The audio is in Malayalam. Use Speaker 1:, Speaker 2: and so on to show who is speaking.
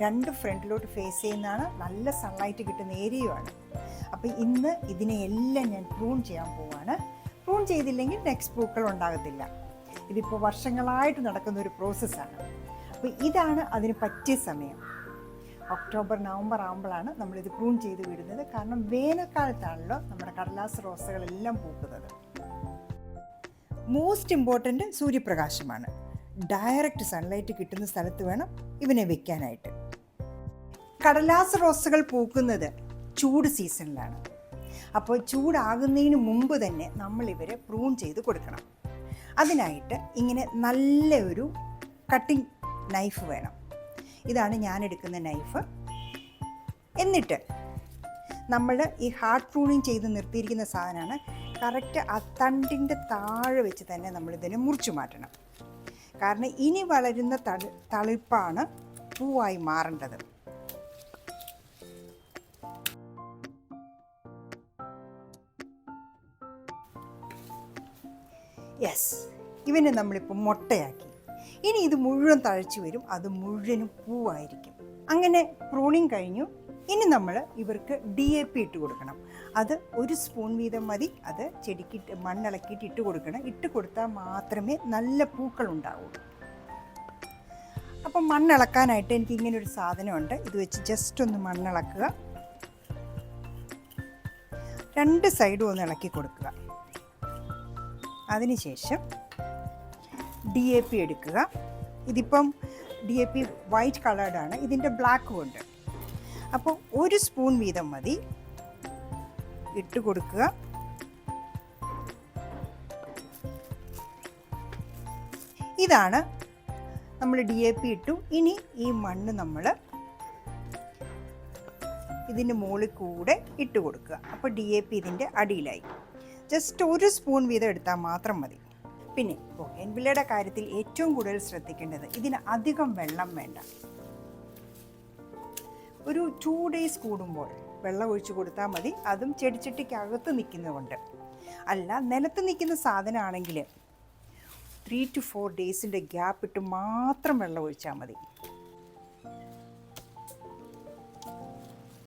Speaker 1: രണ്ട് ഫ്രണ്ടിലോട്ട് ഫേസ് ചെയ്യുന്നതാണ്. നല്ല സൺലൈറ്റ് കിട്ടുന്ന ഏരിയയുമാണ് അപ്പോൾ ഇന്ന് ഇതിനെയെല്ലാം ഞാൻ പ്രൂൺ ചെയ്യാൻ പോവുകയാണ് പ്രൂൺ ചെയ്തില്ലെങ്കിൽ നെക്സ്റ്റ് പൂക്കൾ ഉണ്ടാകത്തില്ല. ഇതിപ്പോൾ വർഷങ്ങളായിട്ട് നടക്കുന്ന ഒരു പ്രോസസ്സാണ് അപ്പോൾ ഇതാണ് അതിന് പറ്റിയ സമയം. ഒക്ടോബർ നവംബർ ആകുമ്പോഴാണ് നമ്മളിത് പ്രൂൺ ചെയ്ത് വിടുന്നത്. കാരണം വേനൽക്കാലത്താണല്ലോ നമ്മുടെ കടലാസ് റോസകളെല്ലാം പൂക്കുന്നത്. മോസ്റ്റ് ഇമ്പോർട്ടന്റ് സൂര്യപ്രകാശമാണ്. ഡയറക്റ്റ് സൺലൈറ്റ് കിട്ടുന്ന സ്ഥലത്ത് വേണം ഇവനെ വെക്കാനായിട്ട്. കടലാസ് റോസുകൾ പൂക്കുന്നത് ചൂട് സീസണിലാണ്. അപ്പോൾ ചൂടാകുന്നതിന് മുമ്പ് തന്നെ നമ്മൾ ഇവരെ പ്രൂൺ ചെയ്ത് കൊടുക്കണം. അതിനായിട്ട് ഇങ്ങനെ നല്ല ഒരു കട്ടിംഗ് നൈഫ് വേണം. ഇതാണ് ഞാൻ എടുക്കുന്ന നൈഫ് എന്നിട്ട് നമ്മൾ ഈ ഹാർഡ് പ്രൂണിങ് ചെയ്ത് നിർത്തിയിരിക്കുന്ന സാധനമാണ് കറക്റ്റ് ആ തണ്ടിന്റെ താഴെ വെച്ച് തന്നെ നമ്മളിതിനെ മുറിച്ചു മാറ്റണം. കാരണം ഇനി വളരുന്ന തളി തളിപ്പാണ് പൂവായി മാറേണ്ടത്. യെസ് ഇവനെ നമ്മളിപ്പോൾ മുട്ടയാക്കി. ഇനി ഇത് മുഴുവൻ തഴച്ചു വരും. അത് മുഴുവനും പൂവായിരിക്കും. അങ്ങനെ പ്രൂണിങ് കഴിഞ്ഞു. ഇനി നമ്മൾ ഇവർക്ക് ഡി എ പി ഇട്ട് കൊടുക്കണം. അത് ഒരു സ്പൂൺ വീതം മതി. അത് ചെടിക്ക് മണ്ണിളക്കിയിട്ട് ഇട്ട് കൊടുക്കണം. ഇട്ട് കൊടുത്താൽ മാത്രമേ നല്ല പൂക്കൾ ഉണ്ടാവുള്ളൂ അപ്പം മണ്ണിളക്കാനായിട്ട് എനിക്ക് ഇങ്ങനെ ഒരു സാധനമുണ്ട്. ഇത് വെച്ച് ജസ്റ്റ് ഒന്ന് മണ്ണിളക്കുക. രണ്ട് സൈഡും ഒന്ന് ഇളക്കി കൊടുക്കുക. അതിനുശേഷം ഡി എ പി എടുക്കുക. ഇതിപ്പം ഡി എ പി വൈറ്റ് കളേർഡാണ് ഇതിന്റെ ബ്ലാക്കും ഉണ്ട്. അപ്പോൾ ഒരു സ്പൂൺ വീതം മതി. ഇട്ട് കൊടുക്കുക. ഇതാണ് നമ്മൾ ഡി എ പി ഇട്ടു. ഇനി ഈ മണ്ണ് നമ്മൾ ഇതിന്റെ മുകളിൽ കൂടെ ഇട്ട് കൊടുക്കുക. അപ്പോൾ ഡി എ പി ഇതിന്റെ അടിയിലായി. ജസ്റ്റ് ഒരു സ്പൂൺ വീതം എടുത്താൽ മാത്രം മതി. പിന്നെ ബൊഗൈൻവില്ലയുടെ കാര്യത്തിൽ ഏറ്റവും കൂടുതൽ ശ്രദ്ധിക്കേണ്ടത് ഇതിന് അധികം വെള്ളം വേണ്ട. ഒരു ടു ഡേയ്സ് കൂടുമ്പോൾ വെള്ളം ഒഴിച്ചു കൊടുത്താൽ മതി. അതും ചെടിച്ചട്ടിക്കകത്ത് നിൽക്കുന്നതുകൊണ്ട്. അല്ല നിലത്ത് നിൽക്കുന്ന സാധനമാണെങ്കിൽ ത്രീ ടു ഫോർ ഡേയ്സിന്റെ ഗ്യാപ്പ് ഇട്ട് മാത്രം വെള്ളം ഒഴിച്ചാൽ മതി.